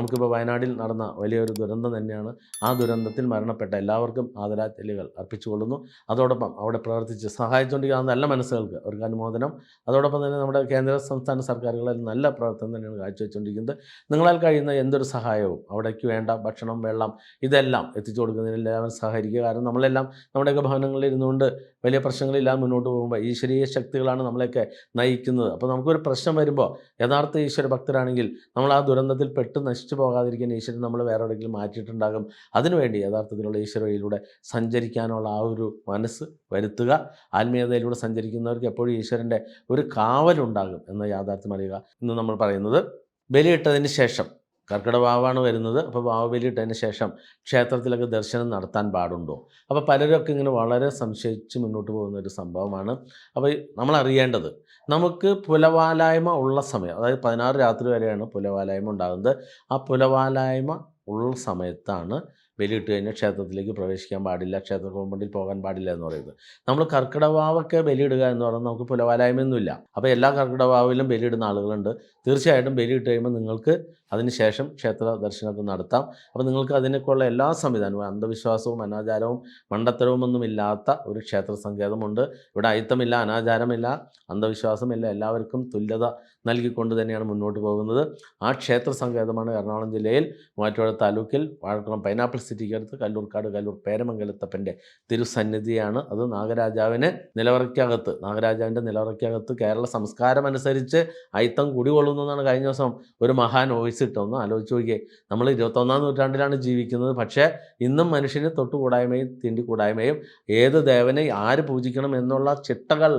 നമുക്കിപ്പോൾ വയനാട്ടിൽ നടന്ന വലിയൊരു ദുരന്തം തന്നെയാണ്. ആ ദുരന്തത്തിൽ മരണപ്പെട്ട എല്ലാവർക്കും ആദരാഞ്ജലികൾ അർപ്പിച്ചുകൊള്ളുന്നു. അതോടൊപ്പം അവിടെ പ്രവർത്തിച്ച് സഹായിച്ചുകൊണ്ടിരിക്കുന്ന നല്ല മനസ്സുകൾക്ക് അവർക്ക് അനുമോദനം. അതോടൊപ്പം തന്നെ നമ്മുടെ കേന്ദ്ര സംസ്ഥാന സർക്കാരുകളിൽ നല്ല പ്രവർത്തനം തന്നെയാണ് കാഴ്ചവെച്ചുകൊണ്ടിരിക്കുന്നത് നിങ്ങളാൽ കഴിയുന്ന എന്തൊരു സഹായവും അവിടേക്ക് വേണ്ട ഭക്ഷണം വെള്ളം ഇതെല്ലാം എത്തിച്ചു കൊടുക്കുന്നതിന് എല്ലാവരും സഹകരിക്കുക. കാരണം നമ്മളെല്ലാം നമ്മുടെയൊക്കെ ഭവനങ്ങളിൽ ഇരുന്നുകൊണ്ട് വലിയ പ്രശ്നങ്ങളില്ലാതെ മുന്നോട്ട് പോകുമ്പോൾ ഈശ്വരീയ ശക്തികളാണ് നമ്മളെയൊക്കെ നയിക്കുന്നത്. അപ്പോൾ നമുക്കൊരു പ്രശ്നം വരുമ്പോൾ യഥാർത്ഥ ഈശ്വര ഭക്തരാണെങ്കിൽ നമ്മൾ ആ ദുരന്തത്തിൽ പെട്ട് നശിച്ചു പോകാതിരിക്കാൻ ഈശ്വരൻ നമ്മൾ വേറെ എവിടെയെങ്കിലും മാറ്റിയിട്ടുണ്ടാകും. അതിനുവേണ്ടി യഥാർത്ഥത്തിലുള്ള ഈശ്വര വഴിയിലൂടെ സഞ്ചരിക്കാനുള്ള ആ ഒരു മനസ്സ് വരുത്തുക. ആത്മീയതയിലൂടെ സഞ്ചരിക്കുന്നവർക്ക് എപ്പോഴും ഈശ്വരന്റെ ഒരു കാവലുണ്ടാകും എന്ന യാഥാർത്ഥ്യം അറിയുക. ഇന്ന് നമ്മൾ പറയുന്നത് ബലിയിട്ടതിന് ശേഷം കർക്കിടക വാവാണ് വരുന്നത്. അപ്പോൾ വാവ് ബലിയിട്ടതിന് ശേഷം ക്ഷേത്രത്തിലൊക്കെ ദർശനം നടത്താൻ പാടുണ്ടോ? അപ്പോൾ പലരൊക്കെ ഇങ്ങനെ വളരെ സംശയിച്ച് മുന്നോട്ട് പോകുന്ന ഒരു സംഭവമാണ്. അപ്പോൾ നമ്മൾ അറിയേണ്ടത് നമുക്ക് പുലവാലായ്മ ഉള്ള സമയം അതായത് പതിനാറ് രാത്രി വരെയാണ് പുലവാലായ്മ ഉണ്ടാകുന്നത്. ആ പുലവാലായ്മ ഉള്ള സമയത്താണ് ബലിയിട്ട് കഴിഞ്ഞാൽ ക്ഷേത്രത്തിലേക്ക് പ്രവേശിക്കാൻ പാടില്ല ക്ഷേത്ര കോമ്പൗണ്ടിൽ പോകാൻ പാടില്ല എന്ന് പറയുന്നത്. നമ്മൾ കർക്കിടവാവൊക്കെ ബലിയിടുക എന്ന് പറഞ്ഞാൽ നമുക്ക് പുലവാലായ്മയൊന്നുമില്ല. അപ്പോൾ എല്ലാ കർക്കിടവാവിലും ബലിയിടുന്ന ആളുകളുണ്ട്. തീർച്ചയായിട്ടും ബലിയിട്ട് കഴിയുമ്പോൾ നിങ്ങൾക്ക് അതിനുശേഷം ക്ഷേത്ര ദർശനമൊക്കെ നടത്താം. അപ്പോൾ നിങ്ങൾക്ക് അതിനൊക്കെയുള്ള എല്ലാ സംവിധാനവും അന്ധവിശ്വാസവും അനാചാരവും മണ്ടത്തരവും ഒന്നും ഇല്ലാത്ത ഒരു ക്ഷേത്ര സങ്കേതമുണ്ട്. ഇവിടെ അയിത്തമില്ല അനാചാരമില്ല അന്ധവിശ്വാസമില്ല. എല്ലാവർക്കും തുല്യത നൽകിക്കൊണ്ട് തന്നെയാണ് മുന്നോട്ട് പോകുന്നത്. ആ ക്ഷേത്ര സങ്കേതമാണ് എറണാകുളം ജില്ലയിൽ മൂവാറ്റുപുഴ താലൂക്കിൽ വാഴക്കുളം പൈനാപ്പിൾ സിറ്റിക്കടുത്ത് കല്ലൂർക്കാട് കല്ലൂർ പേരമംഗലത്തപ്പന്റെ തിരുസന്നിധിയാണ്. അത് നാഗരാജാവിന് നിലവറയ്ക്കകത്ത് നാഗരാജാവിന്റെ നിലവറയ്ക്കകത്ത് കേരള സംസ്കാരം അനുസരിച്ച് അയിത്തം കുടികൊള്ളുന്നതാണ് കഴിഞ്ഞ ദിവസം ഒരു മഹാൻ വോയിസ് ഒന്ന് ആലോചിച്ച് നോക്കിയേ നമ്മൾ ഇരുപത്തൊന്നാം നൂറ്റാണ്ടിലാണ് ജീവിക്കുന്നത്. പക്ഷേ ഇന്നും മനുഷ്യന് തൊട്ടുകൂടായ്മയും തിണ്ടിക്കൂടായ്മയും ഏത് ദേവനെ ആര് പൂജിക്കണം എന്നുള്ള ചിട്ടകൾ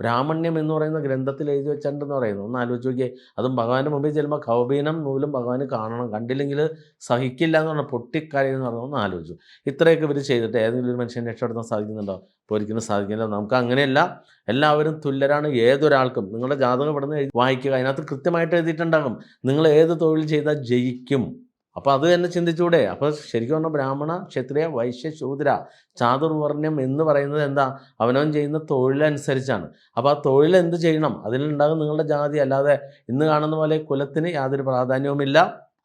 ബ്രാഹ്മണ്യം എന്ന് പറയുന്ന ഗ്രന്ഥത്തിൽ എഴുതി വെച്ചിട്ടുണ്ടെന്ന് പറയുന്നു. ഒന്ന് ആലോചിച്ച് നോക്കിയേ. അതും ഭഗവാന്റെ മുമ്പിൽ ചെല്ലുമ്പോൾ കൗപീനം നൂലും ഭഗവാന് കാണണം. കണ്ടില്ലെങ്കിൽ സഹിക്കില്ല എന്ന് പറഞ്ഞാൽ പൊട്ടിക്കരയെന്ന് പറഞ്ഞു ഒന്ന് ആലോചിച്ചു. ഇത്രയൊക്കെ ഇവർ ചെയ്തിട്ട് ഏതെങ്കിലും ഒരു മനുഷ്യനെ രക്ഷപ്പെടുത്താൻ സാധിക്കുന്നുണ്ടോ? ഇപ്പോൾ ഒരിക്കലും സാധിക്കില്ല. നമുക്ക് അങ്ങനെയല്ല. എല്ലാവരും തുല്യരാണ്. ഏതൊരാൾക്കും. നിങ്ങളുടെ ജാതകം എഴുതി വായിക്കുക. അതിനകത്ത് കൃത്യമായിട്ട് എഴുതിയിട്ടുണ്ടാകും. നിങ്ങൾ ഏത് തൊഴിൽ ചെയ്താൽ ജയിക്കും. അപ്പോൾ അത് തന്നെ ചിന്തിച്ചൂടെ. അപ്പോൾ ശരിക്കും പറഞ്ഞാൽ ബ്രാഹ്മണ ക്ഷത്രിയ വൈശ്യ ശൂദ്ര ചാതുർവർണ്യം എന്ന് പറയുന്നത് എന്താ? അവനവൻ ചെയ്യുന്ന തൊഴിലനുസരിച്ചാണ്. അപ്പോൾ ആ തൊഴിൽ എന്ത് ചെയ്യണം? അതിലുണ്ടാകും നിങ്ങളുടെ ജാതി. അല്ലാതെ ഇന്ന് കാണുന്ന പോലെ കുലത്തിന് യാതൊരു പ്രാധാന്യവുമില്ല.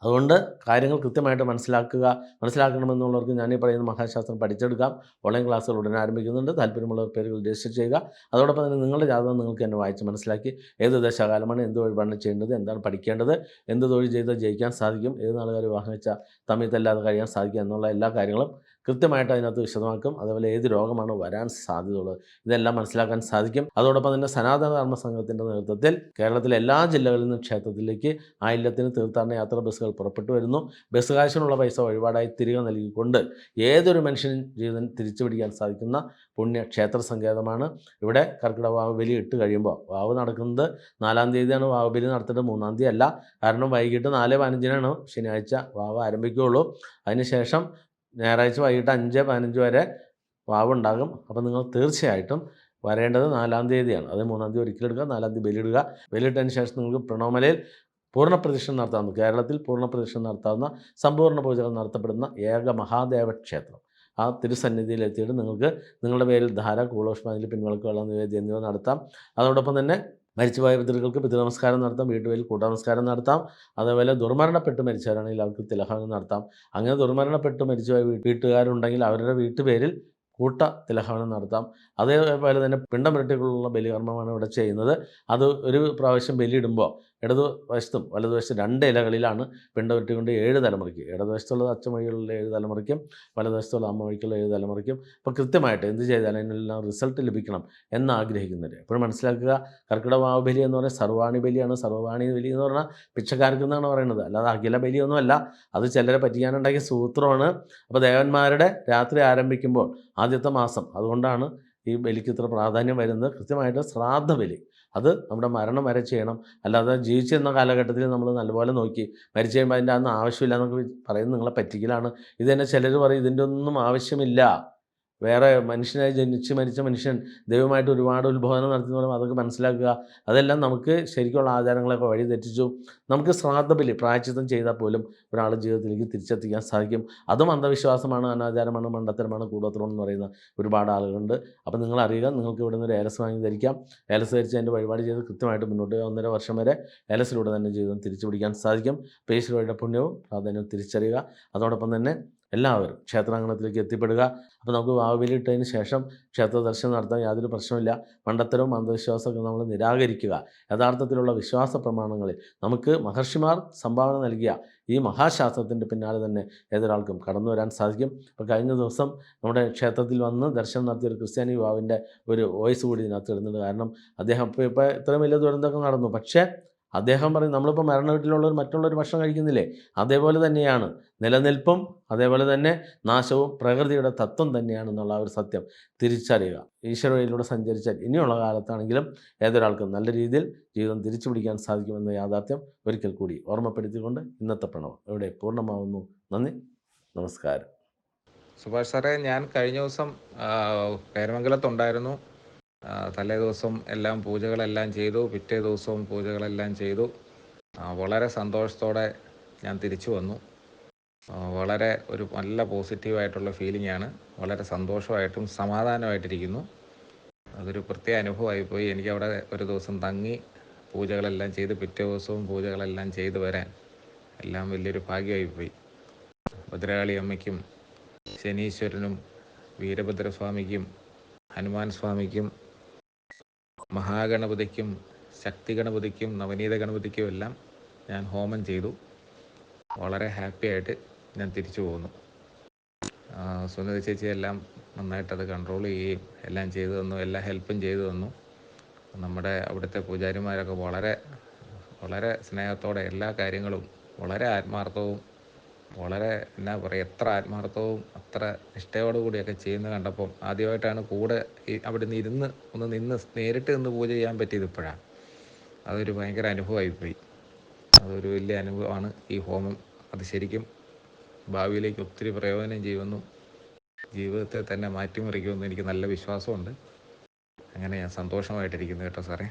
അതുകൊണ്ട് കാര്യങ്ങൾ കൃത്യമായിട്ട് മനസ്സിലാക്കുക മനസ്സിലാക്കണമെന്നുള്ളവർക്ക് ഞാൻ ഈ പറയുന്ന മഹാശാസ്ത്രം പഠിച്ചെടുക്കാം. ഓൺലൈൻ ക്ലാസ്സുകൾ ഉടനെ ആരംഭിക്കുന്നുണ്ട്. താല്പര്യമുള്ളവർ പേരുകൾ രജിസ്റ്റർ ചെയ്യുക. അതോടൊപ്പം തന്നെ നിങ്ങളുടെ ജാതകം നിങ്ങൾക്ക് എന്നെ വായിച്ച് മനസ്സിലാക്കി ഏത് ദശകാലമാണ് എന്ത് വഴിപാടാണ് ചെയ്യേണ്ടത് എന്താണ് പഠിക്കേണ്ടത് എന്ത് തൊഴിൽ ചെയ്താൽ ജയിക്കാൻ സാധിക്കും ഏത് നാളുകാർ വിവാഹം വെച്ചാൽ തമ്മിൽ തല്ലാതെ കഴിയാൻ സാധിക്കുക എന്നുള്ള എല്ലാ കാര്യങ്ങളും കൃത്യമായിട്ട് അതിനകത്ത് വിശദമാക്കും. അതേപോലെ ഏത് രോഗമാണ് വരാൻ സാധ്യതയുള്ളത് ഇതെല്ലാം മനസ്സിലാക്കാൻ സാധിക്കും. അതോടൊപ്പം തന്നെ സനാതന ധർമ്മ സംഘത്തിന്റെ നേതൃത്വത്തിൽ കേരളത്തിലെ എല്ലാ ജില്ലകളിൽ നിന്നും ക്ഷേത്രത്തിലേക്ക് ആയില്യത്തിന് തീർത്ഥാടന യാത്ര ബസ്സുകൾ പുറപ്പെട്ടു വരുന്നു. ബസ് കാശിനുള്ള പൈസ വഴിപാടായി തിരികെ നൽകിക്കൊണ്ട് ഏതൊരു മനുഷ്യനും ജീവിതം തിരിച്ചു പിടിക്കാൻ സാധിക്കുന്ന പുണ്യ ക്ഷേത്ര സങ്കേതമാണ്. ഇവിടെ കർക്കിടക വാവ് ബലി ഇട്ട് കഴിയുമ്പോൾ വാവ് നടക്കുന്നത് നാലാം തീയതിയാണ്. വാവ് ബലി നടത്തേണ്ടത് മൂന്നാം തീയതി അല്ല. കാരണം വൈകിട്ട് നാല് പതിനഞ്ചിനാണ് ശനിയാഴ്ച വാവ് ആരംഭിക്കുകയുള്ളൂ. അതിനുശേഷം ഞായറാഴ്ച വൈകിട്ട് അഞ്ച് പതിനഞ്ച് വരെ വാവുണ്ടാകും. അപ്പോൾ നിങ്ങൾ തീർച്ചയായിട്ടും വരേണ്ടത് നാലാം തീയതിയാണ്. അത് മൂന്നാം തീയതി ഒരിക്കലും എടുക്കുക നാലാം തീയതി ബലിയിടുക ബലിയിട്ടതിന് ശേഷം നിങ്ങൾക്ക് പ്രണോമലയിൽ പൂർണ പ്രദക്ഷിണം നടത്താവുന്ന കേരളത്തിൽ പൂർണ പ്രദക്ഷിണം നടത്താവുന്ന സമ്പൂർണ പൂജകൾ നടത്തപ്പെടുന്ന ഏക മഹാദേവ ക്ഷേത്രം ആ തിരുസന്നിധിയിൽ എത്തിയിട്ട് നിങ്ങൾക്ക് നിങ്ങളുടെ പേരിൽ ധാര കൂളോഷ്മാതിൽ പിൻവളക്ക് വെള്ളം നിവേദ്യം എന്നിവ നടത്താം. അതോടൊപ്പം തന്നെ മരിച്ചുപോയ പിതൃകൾക്ക് പിതൃനമസ്കാരം നടത്താം വീട്ടുപേരിൽ കൂട്ടനമസ്കാരം നടത്താം. അതേപോലെ ദുർമരണപ്പെട്ട് മരിച്ചവരാണെങ്കിൽ അവർക്ക് തിലഹം നടത്താം. അങ്ങനെ ദുർമരണപ്പെട്ട് മരിച്ചുപോയ വീട്ടുകാരുണ്ടെങ്കിൽ അവരുടെ വീട്ടുപേരിൽ കൂട്ട തിലഹവനം നടത്താം. അതേപോലെ തന്നെ പിണ്ടം പുരട്ടിക്കുള്ള ബലികർമ്മമാണ് ഇവിടെ ചെയ്യുന്നത്. അത് ഒരു പ്രാവശ്യം ബലിയിടുമ്പോൾ ഇടതുവശത്തും വലതുവശത്തും രണ്ട് ഇലകളിലാണ് പിണ്ടം പുരട്ടിക്കൊണ്ട് ഏഴ് തലമുറയ്ക്ക്. ഇടതുവശത്തുള്ളത് അച്ഛൻ വഴിയുള്ള ഏഴ് തലമുറയ്ക്കും വലതുവശത്തുള്ള അമ്മ വഴിക്കുള്ള ഏഴ് തലമുറയ്ക്കും. അപ്പോൾ കൃത്യമായിട്ട് എന്ത് ചെയ്താലും അതിനെല്ലാം റിസൾട്ട് ലഭിക്കണം എന്ന് എപ്പോഴും മനസ്സിലാക്കുക കർക്കിടവാവ് ബലി എന്ന് പറഞ്ഞാൽ സർവാണി ബലിയാണ് സർവവാണി ബലി എന്ന് പറഞ്ഞാൽ പിച്ചക്കാർക്ക് എന്നാണ് പറയുന്നത്. അല്ലാതെ അഖില ബലിയൊന്നുമല്ല അത് ചിലരെ പറ്റിക്കാനുണ്ടാക്കിയ സൂത്രമാണ്. അപ്പോൾ ദേവന്മാരുടെ രാത്രി ആരംഭിക്കുമ്പോൾ ആദ്യത്തെ മാസം. അതുകൊണ്ടാണ് ഈ ബലിക്ക് ഇത്ര പ്രാധാന്യം വരുന്നത് കൃത്യമായിട്ട് ശ്രാദ്ധ ബലി അത് നമ്മുടെ മരണം വരെ ചെയ്യണം. അല്ലാതെ ജീവിച്ചിരുന്ന കാലഘട്ടത്തിൽ നമ്മൾ നല്ലപോലെ നോക്കി മരിച്ചു കഴിയുമ്പോൾ അതിന്റെ അന്ന് ആവശ്യമില്ല എന്നൊക്കെ പറയുന്നത് നിങ്ങളെ പറ്റിക്കലാണ്. ഇത് തന്നെ ചിലർ പറയും ഇതിന്റെ ഒന്നും ആവശ്യമില്ല. വേറെ മനുഷ്യനായി ജനിച്ച് മരിച്ച മനുഷ്യൻ ദൈവമായിട്ട് ഒരുപാട് ഉത്ബോധനം നടത്തുന്ന പറയുമ്പോൾ അതൊക്കെ മനസ്സിലാക്കുക. അതെല്ലാം നമുക്ക് ശരിക്കുള്ള ആചാരങ്ങളൊക്കെ വഴി തെറ്റിച്ചു. നമുക്ക് ശ്രാദ്ധബലി പ്രായച്ചിത്തം ചെയ്താൽ പോലും ഒരാളുടെ ജീവിതത്തിലേക്ക് തിരിച്ചെത്തിക്കാൻ സാധിക്കും. അതും അന്ധവിശ്വാസമാണ് അനാചാരമാണ് മണ്ടത്തരമാണ് കൂടോത്രം എന്ന് പറയുന്ന ഒരുപാട് ആളുകളുണ്ട്. അപ്പോൾ നിങ്ങൾ അറിയുക നിങ്ങൾക്ക് ഇവിടെ നിന്ന് ഒരു ഏലസ് വാങ്ങി ധരിക്കാം. ഏലസ് ധരിച്ച് അതിന്റെ വഴിപാട് ചെയ്ത് കൃത്യമായിട്ട് മുന്നോട്ട് ഒന്നര വർഷം വരെ ഏലസിലൂടെ തന്നെ ജീവിതം തിരിച്ചു പിടിക്കാൻ സാധിക്കും പേശിലൂടെ പുണ്യവും പ്രാധാന്യവും തിരിച്ചറിയുക. അതോടൊപ്പം തന്നെ എല്ലാവരും ക്ഷേത്രാങ്കണത്തിലേക്ക് എത്തിപ്പെടുക. അപ്പോൾ നമുക്ക് വാവിലിട്ടതിന് ശേഷം ക്ഷേത്ര ദർശനം നടത്താൻ യാതൊരു പ്രശ്നമില്ല മണ്ടത്തരവും അന്ധവിശ്വാസമൊക്കെ നമ്മൾ നിരാകരിക്കുക. യഥാർത്ഥത്തിലുള്ള വിശ്വാസ പ്രമാണങ്ങളിൽ നമുക്ക് മഹർഷിമാർ സംഭാവന നൽകിയ ഈ മഹാശാസ്ത്രത്തിന്റെ പിന്നാലെ തന്നെ ഏതൊരാൾക്കും കടന്നു വരാൻ സാധിക്കും. അപ്പോൾ കഴിഞ്ഞ ദിവസം നമ്മുടെ ക്ഷേത്രത്തിൽ വന്ന് ദർശനം നടത്തിയ ഒരു ക്രിസ്ത്യാനി യുവാവിന്റെ ഒരു വോയിസ് കൂടി ഇതിനകത്ത് ഇടുന്നുണ്ട് കാരണം അദ്ദേഹം ഇപ്പോൾ ഇപ്പോൾ ഇത്രയും വലിയ ദുരന്തമൊക്കെ നടന്നു. പക്ഷേ അദ്ദേഹം പറയും നമ്മളിപ്പോൾ മരണ വീട്ടിലുള്ളവർ മറ്റുള്ളവർ ഭക്ഷണം കഴിക്കുന്നില്ലേ? അതേപോലെ തന്നെയാണ് നിലനിൽപ്പും അതേപോലെ തന്നെ നാശവും പ്രകൃതിയുടെ തത്വം തന്നെയാണെന്നുള്ള എന്നുള്ള ഒരു സത്യം തിരിച്ചറിയുക. ഈശ്വരയിലൂടെ സഞ്ചരിച്ചാൽ ഇനിയുള്ള കാലത്താണെങ്കിലും ഏതൊരാൾക്കും നല്ല രീതിയിൽ ജീവിതം തിരിച്ചു പിടിക്കാൻ സാധിക്കുമെന്ന യാഥാർത്ഥ്യം ഒരിക്കൽ കൂടി ഓർമ്മപ്പെടുത്തിക്കൊണ്ട് ഇന്നത്തെ പ്രണവം ഇവിടെ പൂർണമാവുന്നു. നന്ദി. നമസ്കാരം. സുഭാഷ് സാറേ ഞാൻ കഴിഞ്ഞ ദിവസം പേരമംഗലത്തുണ്ടായിരുന്നു തലേ ദിവസം എല്ലാം പൂജകളെല്ലാം ചെയ്തു പിറ്റേ ദിവസവും പൂജകളെല്ലാം ചെയ്തു. വളരെ സന്തോഷത്തോടെ ഞാൻ തിരിച്ചു വന്നു. വളരെ ഒരു നല്ല പോസിറ്റീവായിട്ടുള്ള ഫീലിംഗ് ആണ് വളരെ സന്തോഷമായിട്ടും സമാധാനമായിട്ടിരിക്കുന്നു. അതൊരു പ്രത്യേക അനുഭവമായിപ്പോയി. എനിക്ക് അവിടെ ഒരു ദിവസം തങ്ങി പൂജകളെല്ലാം ചെയ്ത് പിറ്റേ ദിവസവും പൂജകളെല്ലാം ചെയ്തു വരാൻ എല്ലാം വലിയൊരു ഭാഗ്യമായി പോയി ഭദ്രകാളി അമ്മയ്ക്കും ശനീശ്വരനും വീരഭദ്രസ്വാമിക്കും ഹനുമാൻ സ്വാമിക്കും മഹാഗണപതിക്കും ശക്തി ഗണപതിക്കും നവനീത ഗണപതിക്കും എല്ലാം ഞാൻ ഹോമം ചെയ്തു. വളരെ ഹാപ്പി ആയിട്ട് ഞാൻ തിരിച്ചു പോകുന്നു സുനിത ചേച്ചി എല്ലാം നന്നായിട്ട് അത് കൺട്രോൾ ചെയ്യുകയും എല്ലാം ചെയ്തു തന്നു എല്ലാ ഹെൽപ്പും ചെയ്തു തന്നു. നമ്മുടെ അവിടുത്തെ പൂജാരിമാരൊക്കെ വളരെ വളരെ സ്നേഹത്തോടെ എല്ലാ കാര്യങ്ങളും വളരെ ആത്മാർത്ഥവും വളരെ എന്നാ പറയുക എത്ര ആത്മാർത്ഥവും അത്ര നിഷ്ഠയോടുകൂടിയൊക്കെ ചെയ്യുന്നത് കണ്ടപ്പം ആദ്യമായിട്ടാണ് കൂടെ ഈ അവിടെ നിന്ന് ഇരുന്ന് ഒന്ന് നിന്ന് നേരിട്ട് നിന്ന് പൂജ ചെയ്യാൻ പറ്റിയത് ഇപ്പോഴാണ് അതൊരു ഭയങ്കര അനുഭവമായിപ്പോയി അതൊരു വലിയ അനുഭവമാണ് ഈ ഹോമം. അത് ശരിക്കും ഭാവിയിലേക്ക് ഒത്തിരി പ്രയോജനം ചെയ്യുമെന്നും ജീവിതത്തെ തന്നെ മാറ്റിമറിക്കുമെന്നും എനിക്ക് നല്ല വിശ്വാസമുണ്ട്. അങ്ങനെ ഞാൻ സന്തോഷമായിട്ടിരിക്കുന്നു കേട്ടോ സാറേ.